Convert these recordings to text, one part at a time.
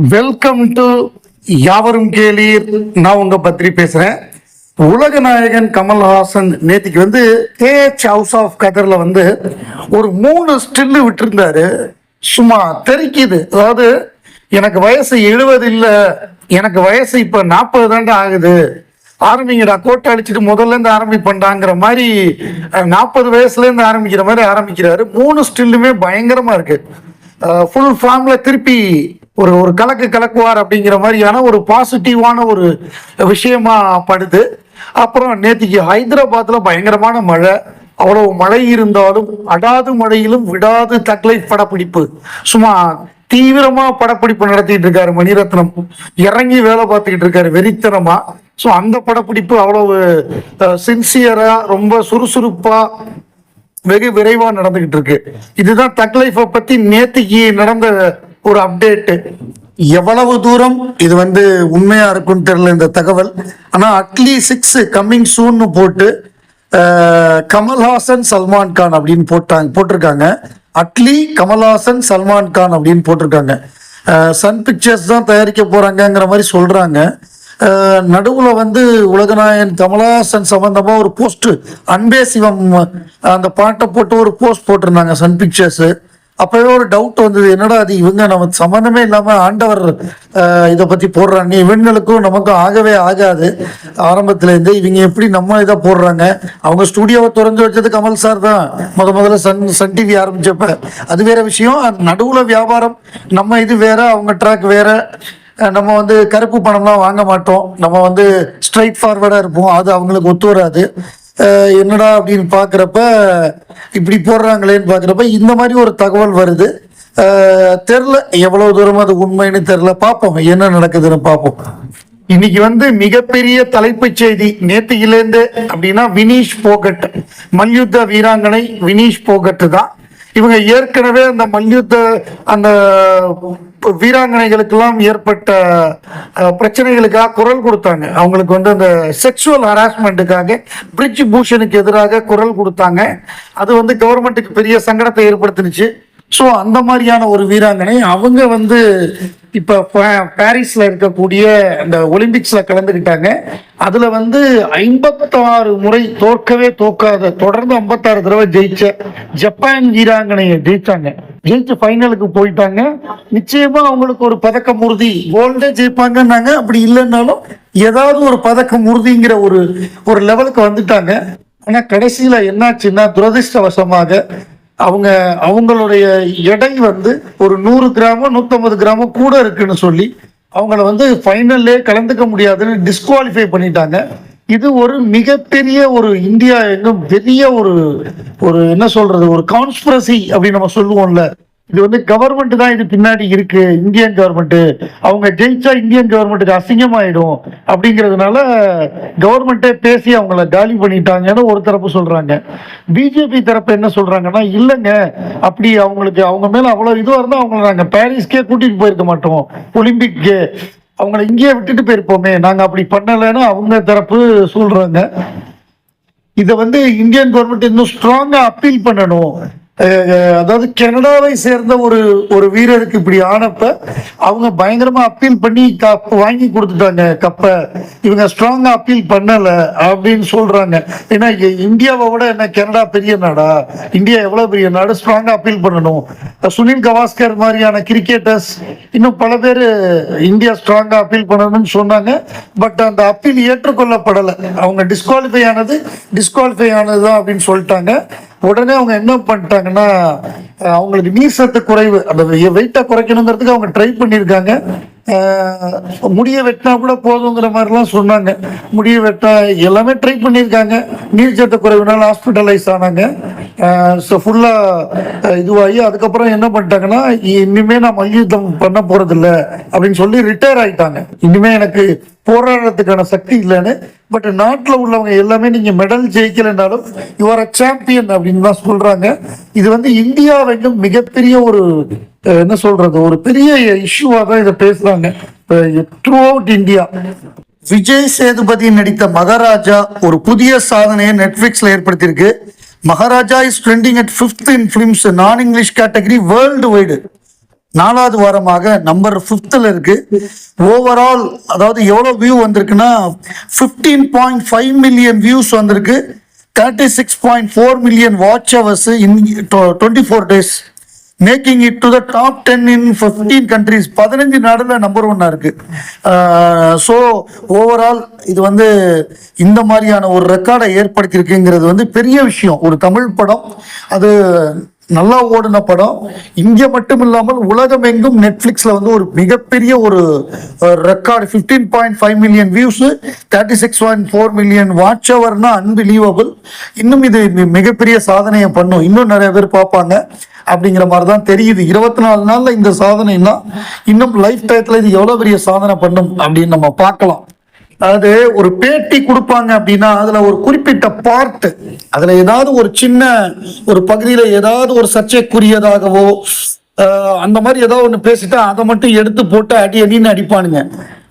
Welcome to யாவரும் கேளீர். நான் உங்க பத்ரி பேசுறேன். உலக நாயகன் கமல்ஹாசன் நேத்திக்கு வந்து தேச் ஹவுஸ் ஆஃப் கதர்ல வந்து ஒரு மூணு ஸ்டில்லு விட்டுருந்தாரு. சும்மா தெரிக்குது. அதாவது எனக்கு வயசு எழுபது இல்லை எனக்கு வயசு இப்ப நாற்பது தாண்டா ஆகுது. ஆரம்பிங்கடா கோட்டை அடிச்சுட்டு முதல்ல இருந்து ஆரம்பிப்பண்டாங்கிற மாதிரி நாற்பது வயசுல இருந்து ஆரம்பிக்கிற மாதிரி ஆரம்பிக்கிறாரு. மூணு ஸ்டில்லுமே பயங்கரமா இருக்கு. ஃபுல் ஃபார்ம்ல திருப்பி ஒரு ஒரு கலக்கு கலக்குவார் அப்படிங்கிற மாதிரியான ஒரு பாசிட்டிவான ஒரு விஷயமா படுது. அப்புறம் நேற்றுக்கு ஹைதராபாத்தில் பயங்கரமான மழை. அவ்வளவு மழை இருந்தாலும் அடாது மழையிலும் விடாது தக்லை படப்பிடிப்பு. சும்மா தீவிரமா படப்பிடிப்பு நடத்திட்டு இருக்காரு மணிரத்னம். இறங்கி வேலை பார்த்துக்கிட்டு இருக்காரு வெறித்தனமா. ஸோ அந்த படப்பிடிப்பு அவ்வளவு சின்சியரா ரொம்ப சுறுசுறுப்பா வெகு விரைவா நடந்துகிட்டு இருக்கு. இதுதான் தக்லைஃபை பற்றி பத்தி நேத்திக்கு நடந்த ஒரு அப்டேட்டு எவ்வளவு தூரம்? இது வந்து உண்மையா இருக்கும்னு தெரியல இந்த தகவல். ஆனா அட்லி சிக்ஸ் கம்மிங் சூன்னு போட்டு கமல்ஹாசன் சல்மான் கான் அப்படின்னு போட்டாங்க போட்டிருக்காங்க. அட்லி கமல்ஹாசன் சல்மான் கான் அப்படின்னு போட்டிருக்காங்க. சன் பிக்சர்ஸ் தான் தயாரிக்க போறாங்கங்கிற மாதிரி சொல்றாங்க. நடுவுல வந்து உலகநாயன் கமலஹாசன் சம்பந்தமா ஒரு போஸ்ட் அன்பே சிவம் அந்த பாட்டை போட்டு ஒரு போஸ்ட் போட்டிருந்தாங்க சன் பிக்சர்ஸ் அப்பவே ஒரு டவுட் வந்தது. என்னடா அது இவங்க நம்ம சம்மந்தமே இல்லாமல் ஆண்டவர் இதை பற்றி போடுறாங்க. இவங்களுக்கும் நமக்கும் ஆகவே ஆகாது. ஆரம்பத்துலேருந்து இவங்க எப்படி நம்ம இதை போடுறாங்க? அவங்க ஸ்டுடியோவை திறந்து வச்சது கமல் சார் தான். முத முதல்ல சன் சன் டிவி ஆரம்பிச்சப்ப. அது வேற விஷயம். நடுவில் வியாபாரம். நம்ம இது வேற அவங்க ட்ராக் வேற. நம்ம வந்து கருப்பு பணம்லாம் வாங்க மாட்டோம். நம்ம வந்து ஸ்ட்ரைட் ஃபார்வர்டாக இருப்போம். அது அவங்களுக்கு ஒத்து வராது. என்னடா அப்படின்னு பார்க்குறப்ப இப்படி போடுறாங்களேன்னு பார்க்குறப்ப இந்த மாதிரி ஒரு தகவல் வருது. தெரில எவ்வளோ தூரம் அது உண்மைன்னு தெரில பார்ப்போம். என்ன நடக்குதுன்னு பார்ப்போம். இன்னைக்கு வந்து மிகப்பெரிய தலைப்புச் செய்தி. நேத்தியிலேருந்து அப்படின்னா வினீஷ் போகட் மல்யுத்த வீராங்கனை வினீஷ் போகட் தான் இவங்க ஏற்கனவே அந்த மல்யுத்த அந்த வீராங்கனைகளுக்கெல்லாம் ஏற்பட்ட பிரச்சனைகளுக்காக குரல் கொடுத்தாங்க. அவங்களுக்கு வந்து அந்த செக்ஷுவல் ஹராஸ்மெண்ட்டுக்காக பிரிட்ஜ் பூஷனுக்கு எதிராக குரல் கொடுத்தாங்க. அது வந்து கவர்மெண்ட்டுக்கு பெரிய சங்கடத்தை ஏற்படுத்தினுச்சு. ஸோ அந்த மாதிரியான ஒரு வீராங்கனை அவங்க வந்து இப்போ பாரிஸில் இருக்கக்கூடிய அந்த ஒலிம்பிக்ஸில் கலந்துக்கிட்டாங்க அதில் வந்து ஐம்பத்தாறு முறை தோற்கவே தோக்காத தொடர்ந்து ஐம்பத்தாறு தடவை ஜெயிச்ச ஜப்பான் வீராங்கனையை ஜெயித்தாங்க ஜெயிச்சு ஃபைனலுக்கு போயிட்டாங்க. நிச்சயமா அவங்களுக்கு ஒரு பதக்கம் உறுதி கோல்டே ஜெயிப்பாங்கன்னாங்க. அப்படி இல்லைன்னாலும் ஏதாவது ஒரு பதக்கம் உறுதிங்கிற ஒரு ஒரு லெவலுக்கு வந்துட்டாங்க. ஆனா கடைசியில என்னாச்சுன்னா துரதிர்ஷ்டவசமாக அவங்க அவங்களுடைய எடை வந்து ஒரு நூறு கிராமோ நூற்றம்பது கிராமோ கூட இருக்குன்னு சொல்லி அவங்கள வந்து ஃபைனல்லே கலந்துக்க முடியாதுன்னு டிஸ்குவாலிஃபை பண்ணிட்டாங்க. இது ஒரு மிகப்பெரிய ஒரு இந்தியா எங்கும் பெரிய ஒரு ஒரு என்ன சொல்றது ஒரு கான்ஸ்பிரசி அப்படின்னு நம்ம சொல்லுவோம்ல. இது வந்து கவர்மெண்ட் தான் இது பின்னாடி இருக்கு இந்தியன் கவர்மெண்ட் அவங்க ஜெயிச்சா இந்தியன் கவர்மெண்ட்டுக்கு அசிங்கமாயிடும் அப்படிங்கிறதுனால கவர்மெண்ட்டே பேசி அவங்கள காலி பண்ணிட்டாங்கன்னு ஒரு தரப்பு சொல்றாங்க. பிஜேபி தரப்பு என்ன சொல்றாங்கன்னா இல்லைங்க அப்படி அவங்களுக்கு அவங்க மேல அவ்வளவு இதுவா இருந்தா அவங்கள நாங்கள் பாரிஸ்க்கே கூட்டிட்டு போயிருக்க மாட்டோம் ஒலிம்பிக்கு அவங்கள இங்கேயே விட்டுட்டு போயிருப்போமே. நாங்கள் அப்படி பண்ணலைன்னு அவங்க தரப்பு சொல்றாங்க. இதை வந்து இந்தியன் கவர்மெண்ட் இன்னும் ஸ்ட்ராங்காக அப்பீல் பண்ணணும். அதாவது கனடாவை சேர்ந்த ஒரு ஒரு வீரருக்கு இப்படி ஆனப்ப அவங்க பயங்கரமா அப்பீல் பண்ணி கப் வாங்கி கொடுத்துட்டாங்க. கப்பை இவங்க ஸ்ட்ராங்கா அப்பீல் பண்ணல அப்படின்னு சொல்றாங்க. ஏன்னா இ- இந்தியாவை விட என்ன கனடா பெரிய நாடா? இந்தியா எவ்வளவு பெரிய நாடு? ஸ்ட்ராங்கா அப்பீல் பண்ணணும். சுனில் கவாஸ்கர் மாதிரியான கிரிக்கெட்டர்ஸ் இன்னும் பல பேர் இந்தியா ஸ்ட்ராங்கா அப்பீல் பண்ணணும்னு சொன்னாங்க. பட் அந்த அப்பீல் ஏற்றுக்கொள்ளப்படலை. அவங்க டிஸ்குவாலிஃபை ஆனது டிஸ்குவாலிஃபை ஆனது தான் அப்படின்னு சொல்லிட்டாங்க. உடனே அவங்க என்ன பண்ணிட்டாங்கன்னா அவங்களுக்கு நீர் குறைவு அந்த வெயிட்டை குறைக்கணுங்கிறதுக்கு அவங்க ட்ரை பண்ணியிருக்காங்க. முடிய வெட்டினா கூட போதுங்கிற மாதிரிலாம் சொன்னாங்க. முடிய வெட்டா எல்லாமே ட்ரை பண்ணியிருக்காங்க. நீர் சத்து குறைவுனால ஹாஸ்பிட்டலைஸ் ஆனாங்க. ஸோ ஃபுல்லாக இதுவாகி அதுக்கப்புறம் என்ன பண்ணிட்டாங்கன்னா இனிமே நான் மல்யுத்தம் பண்ண போகிறதில்ல அப்படின்னு சொல்லி ரிட்டையர் ஆயிட்டாங்க. இனிமே எனக்கு போராடுறதுக்கான சக்தி இல்லைன்னு பட் நாட்டில் உள்ளவங்க எல்லாமே நீங்கள் மெடல் ஜெயிக்கலைனாலும் யுவர் அ சாம்பியன் அப்படின்னு தான் சொல்கிறாங்க இது வந்து இந்தியா வேண்டும் மிகப்பெரிய ஒரு என்ன சொல்கிறது ஒரு பெரிய இஷ்யூவாக தான் இதை பேசுகிறாங்க throughout India Vijay Sethupathi நடித்த மகாராஜா ஒரு புதிய சாதனையை நெட்ஃப்ளிக்ஸில் ஏற்படுத்தியிருக்கு. Maharaja is trending at fifth in films non English category worldwide நாலாவது வாரமாக நம்பர் ஃபிஃப்த்தில் இருக்கு. ஓவரால் அதாவது எவ்வளோ வியூ வந்திருக்குன்னா fifteen point five million views வந்திருக்கு. Thirty six point four million watch hours in twenty four days making it to the top ten in fifteen countries பதினஞ்சு நாடுல number ஒன்னா இருக்கு. ஸோ ஓவரால் இது வந்து இந்த மாதிரியான ஒரு ரெக்கார்டை ஏற்படுத்தியிருக்குங்கிறது வந்து பெரிய விஷயம். ஒரு தமிழ் படம். அது நல்லா ஓடின படம். இங்க மட்டும் இல்லாமல் உலகம் எங்கும் நெட்ஃபிளிக்ஸ்ல வந்து ஒரு மிகப்பெரிய ஒரு record fifteen point five million views thirty six point four million watch ஹவர்னா unbelievable இன்னும் இது மிகப்பெரிய சாதனையை பண்ணும். இன்னும் நிறைய பேர் பார்ப்பாங்க. அப்படிங்கிற மாதிரி தான் தெரியுது. இருபத்தி நாலு நாள்ல இந்த சாதனைனா இன்னும் லைஃப் டயத்துல இது எவ்வளவு பெரிய சாதனை பண்ணும் அப்படின்னு நம்ம பார்க்கலாம். அதாவது ஒரு பேட்டி கொடுப்பாங்க அப்படின்னா அதுல ஒரு குறிப்பிட்ட பார்ட் அதுல ஏதாவது ஒரு சின்ன ஒரு பகுதியில ஏதாவது ஒரு சர்ச்சைக்குரியதாகவோ ஆஹ், அந்த மாதிரி ஏதாவது ஒன்று பேசிட்டா அதை மட்டும் எடுத்து போட்டு அடி அடின்னு அடிப்பானுங்க.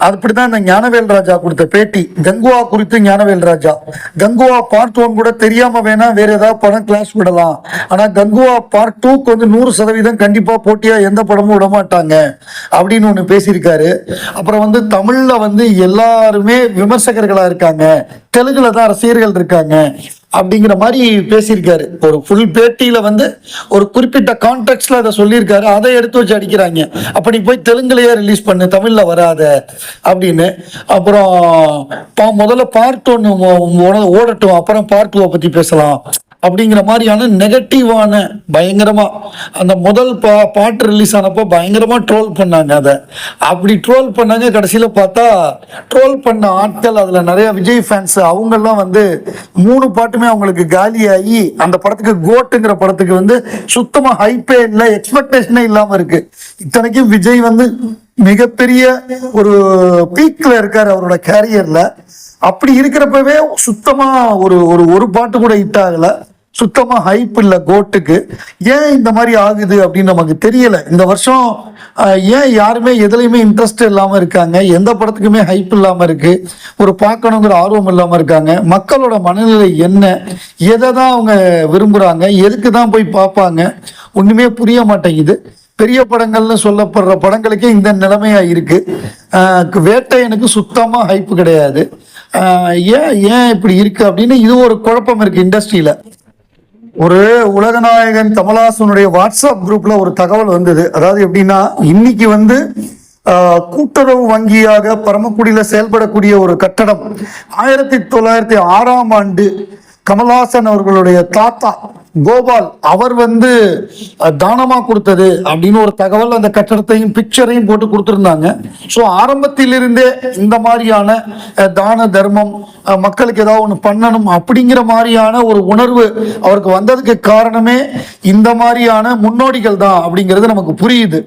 அப்படிதான் இந்த ஞானவேல் ராஜா கொடுத்த பேட்டி. கங்குவா குறித்து ஞானவேல் ராஜா. கங்குவா பார்ட் ஒன் கூட தெரியாம வேணா வேற ஏதாவது படம் கிளாஸ் விடலாம். ஆனா கங்குவா பார்ட் டூக்கு வந்து நூறு சதவீதம் கண்டிப்பா போட்டியா எந்த படமும் விட மாட்டாங்க. அப்படின்னு ஒண்ணு பேசியிருக்காரு. அப்புறம் வந்து தமிழ்ல வந்து எல்லாருமே விமர்சகர்களா இருக்காங்க. தெலுங்குல தான் ரசிகர்கள் இருக்காங்க. அப்படிங்கிற மாதிரி பேசியிருக்காரு ஒரு ஃபுல் பேட்டியில வந்து ஒரு குறிப்பிட்ட கான்டெக்ட்ல அதை சொல்லியிருக்காரு அதை எடுத்து வச்சு அடிக்கிறாங்க அப்படி போய் தெலுங்குலயே ரிலீஸ் பண்ணு தமிழ்ல வராத அப்படின்னு அப்புறம் பா- முதல்ல பார்ட் ஒன்று ஓடட்டும் அப்புறம் பார்ட் டூவை பத்தி பேசலாம் அப்படிங்கிற மாதிரியான நெகட்டிவான பயங்கரமாக அந்த முதல் பா பாட்டு ரிலீஸ் ஆனப்போ பயங்கரமாக ட்ரோல் பண்ணாங்க அதை. அப்படி ட்ரோல் பண்ணாங்க கடைசியில் பார்த்தா ட்ரோல் பண்ண ஆட்கள் அதில் நிறையா விஜய் ஃபேன்ஸ் அவங்கெல்லாம் வந்து மூணு பாட்டுமே அவங்களுக்கு காலியாகி அந்த படத்துக்கு கோட்டுங்கிற படத்துக்கு வந்து சுத்தமாக ஹைப்பே இல்லை எக்ஸ்பெக்டேஷனே இல்லாமல் இருக்குது இத்தனைக்கும் விஜய் வந்து மிகப்பெரிய ஒரு பீக்ல இருக்காரு அவரோட கேரியர்ல அப்படி இருக்கிறப்பவே சுத்தமா ஒரு ஒரு ஒரு பாட்டு கூட ஹிட் ஆகல. சுத்தமா ஹைப் இல்ல கோட்டுக்கு. ஏன் இந்த மாதிரி ஆகுது அப்படின்னு நமக்கு தெரியல. இந்த வருஷம் ஏன் யாருமே எதுலையுமே இன்ட்ரெஸ்ட் இல்லாம இருக்காங்க? எந்த படத்துக்குமே ஹைப் இல்லாம இருக்கு. ஒரு பார்க்கணுங்கிற ஆர்வம் இல்லாம இருக்காங்க. மக்களோட மனநிலை என்ன? எதை தான் அவங்க விரும்புறாங்க? எதுக்கு தான் போய் பார்ப்பாங்க? ஒண்ணுமே புரிய மாட்டேங்குது. பெரிய படங்கள்னு சொல்லப்படுற படங்களுக்கே இந்த நிலைமையாக இருக்குது வேட்டை வேட்டையனுக்கு சுத்தமாக ஹைப்பு கிடையாது. ஏன் ஏன் இப்படி இருக்குது அப்படின்னு இது ஒரு குழப்பம் இருக்குது இண்டஸ்ட்ரியில் ஒரு உலகநாயகன் கமலஹாசனுடைய வாட்ஸ்அப் குரூப்பில் ஒரு தகவல் வந்தது. அதாவது எப்படின்னா இன்னைக்கு வந்து கூட்டுறவு வங்கியாக பரமக்குடியில் செயல்படக்கூடிய ஒரு கட்டடம் ஆயிரத்தி தொள்ளாயிரத்தி ஆறாம் ஆண்டு கமல்ஹாசன் அவர்களுடைய தாத்தா கோபால் அவர் வந்து தானமாக தானமா கொடுத்தது அப்படின்னு ஒரு தகவல் அந்த கட்டடத்தையும் பிக்சரையும் போட்டு கொடுத்துருந்தாங்க. ஸோ ஆரம்பத்திலிருந்தே இந்த மாதிரியான தான தர்மம் மக்களுக்கு ஏதாவது ஒன்று பண்ணணும் அப்படிங்கிற மாதிரியான ஒரு உணர்வு அவருக்கு வந்ததுக்கு காரணமே இந்த மாதிரியான முன்னோடிகள் தான் அப்படிங்கிறது நமக்கு புரியுது.